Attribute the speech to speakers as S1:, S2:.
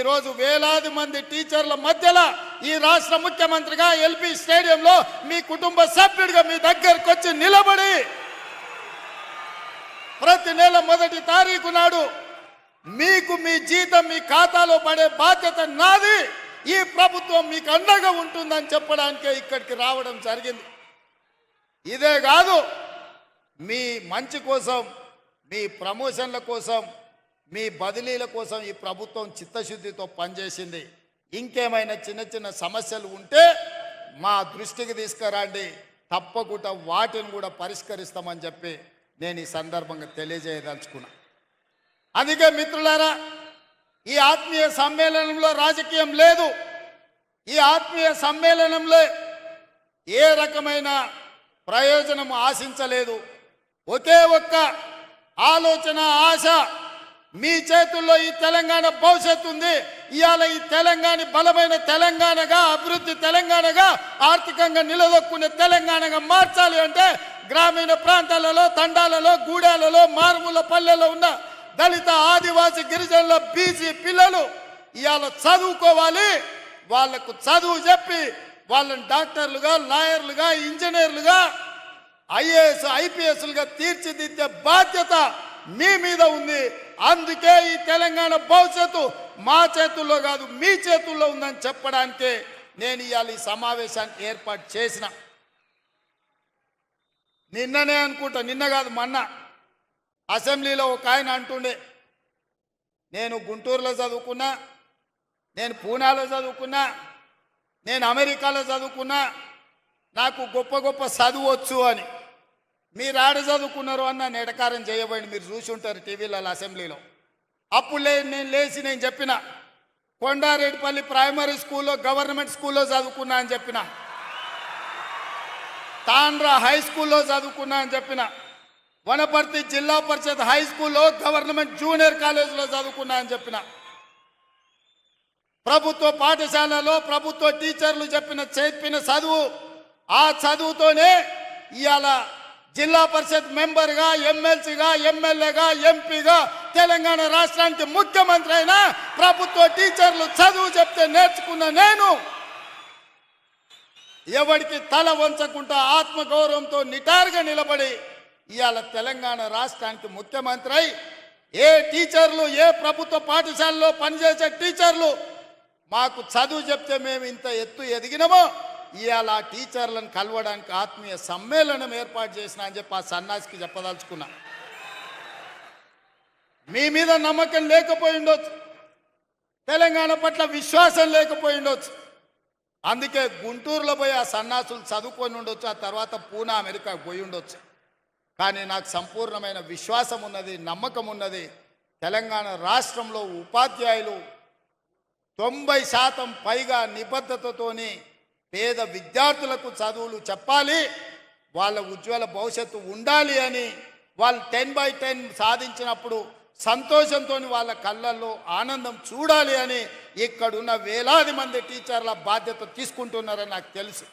S1: ఈరోజు వేలాది మంది టీచర్ల మధ్యలో ఈ రాష్ట్ర ముఖ్యమంత్రిగా ఎల్పి స్టేడియంలో మీ కుటుంబ సభ్యుడిగా మీ దగ్గరకు వచ్చి నిలబడి ప్రతి నెల మొదటి తారీఖు నాడు మీకు మీ జీతం మీ ఖాతాలో పడే బాధ్యత నాది. ఈ ప్రభుత్వం మీకు అండగా ఉంటుందని చెప్పడానికే ఇక్కడికి రావడం జరిగింది. ఇదే కాదు మీ మంచి కోసం మీ ప్రమోషన్ల కోసం మీ బదిలీల కోసం ఈ ప్రభుత్వం చిత్తశుద్ధితో పనిచేసింది. ఇంకేమైనా చిన్న చిన్న సమస్యలు ఉంటే మా దృష్టికి తీసుకురండి. తప్పకుండా వాటిని కూడా పరిష్కరిస్తామని చెప్పి నేను ఈ సందర్భంగా తెలియజేయదలుచుకున్నా. అందుకే మిత్రులారా ఈ ఆత్మీయ సమ్మేళనంలో రాజకీయం లేదు. ఈ ఆత్మీయ సమ్మేళనంలో ఏ రకమైన ప్రయోజనం ఆశించలేదు. ఒకే ఒక్క ఆలోచన ఆశ మీ చేతుల్లో ఈ తెలంగాణ భవిష్యత్తు ఉంది. ఇవాళ ఈ తెలంగాణ బలమైన తెలంగాణగా అభివృద్ధి తెలంగాణగా ఆర్థికంగా నిలదొక్కునే తెలంగాణగా మార్చాలి అంటే గ్రామీణ ప్రాంతాలలో తండాలలో గూడాలలో మారుమూల పల్లెల్లో ఉన్న దళిత ఆదివాసి గిరిజనుల బీసీ పిల్లలు ఇవాళ చదువుకోవాలి. వాళ్ళకు చదువు చెప్పి వాళ్ళని డాక్టర్లుగా లాయర్లుగా ఇంజనీర్లుగా ఐఏఎస్ ఐపీఎస్లుగా తీర్చిదిద్దే బాధ్యత మీ మీద ఉంది. అందుకే ఈ తెలంగాణ భవిష్యత్తు మా చేతుల్లో కాదు మీ చేతుల్లో ఉందని చెప్పడానికే నేను ఇవాళ ఈ సమావేశాన్ని ఏర్పాటు చేసిన. నిన్ననే అనుకుంటా నిన్న కాదు మొన్న. అసెంబ్లీలో ఒక ఆయన అంటుండే నేను గుంటూరులో చదువుకున్నా నేను పూనాలో చదువుకున్నా నేను అమెరికాలో చదువుకున్నా నాకు గొప్ప గొప్ప చదువు వచ్చు అని. మీరు ఆడ చదువుకున్నారు అన్న నన్ను ఎడకారం చేయబడి మీరు చూసి ఉంటారు టీవీలలో అసెంబ్లీలో. అప్పుడు నేను లేచి నేను చెప్పిన కొండారెడ్డిపల్లి ప్రైమరీ స్కూల్లో గవర్నమెంట్ స్కూల్లో చదువుకున్నా అని చెప్పిన. తాండ్రా హై స్కూల్లో చదువుకున్నా అని చెప్పిన. వనపర్తి జిల్లా పరిషత్ హై స్కూల్లో గవర్నమెంట్ జూనియర్ కాలేజీలో చదువుకున్నా అని చెప్పిన. ప్రభుత్వ పాఠశాలలో ప్రభుత్వ టీచర్లు చెప్పిన చెప్పిన చదువు ఆ చదువుతోనే ఇవాళ జిల్లా పరిషత్ మెంబర్గా ఎమ్మెల్సీగా ఎమ్మెల్యేగా ఎంపీగా తెలంగాణ రాష్ట్రానికి ముఖ్యమంత్రి అయినా ప్రభుత్వ టీచర్లు చదువు చెప్తే నేర్చుకున్న నేను ఎవరికి తల వంచకుండా ఆత్మగౌరవంతో నిటారుగా నిలబడి ఇవాళ తెలంగాణ రాష్ట్రానికి ముఖ్యమంత్రి అయి ఏ టీచర్లు ఏ ప్రభుత్వ పాఠశాలలో పనిచేసే టీచర్లు మాకు చదువు చెప్తే మేము ఇంత ఎత్తు ఎదిగినమో ఇవాళ టీచర్లను కలవడానికి ఆత్మీయ సమ్మేళనం ఏర్పాటు చేసిన అని చెప్పి ఆ సన్నాసికి చెప్పదలుచుకున్నా. మీ మీద నమ్మకం లేకపోయి ఉండొచ్చు. తెలంగాణ పట్ల విశ్వాసం లేకపోయి ఉండొచ్చు. అందుకే గుంటూరులో పోయి ఆ సన్నాసులు చదువుకొని ఉండొచ్చు ఆ తర్వాత పూనా అమెరికాకు పోయి ఉండొచ్చు. కానీ నాకు సంపూర్ణమైన విశ్వాసం ఉన్నది నమ్మకం ఉన్నది తెలంగాణ రాష్ట్రంలో ఉపాధ్యాయులు తొంభై శాతం పైగా నిబద్ధతతోని పేద విద్యార్థులకు చదువులు చెప్పాలి వాళ్ళ ఉజ్వల భవిష్యత్తు ఉండాలి అని వాళ్ళు టెన్ బై టెన్ సాధించినప్పుడు సంతోషంతో వాళ్ళ కళ్ళల్లో ఆనందం చూడాలి అని ఇక్కడున్న వేలాది మంది టీచర్ల బాధ్యత తీసుకుంటున్నారని నాకు తెలుసు.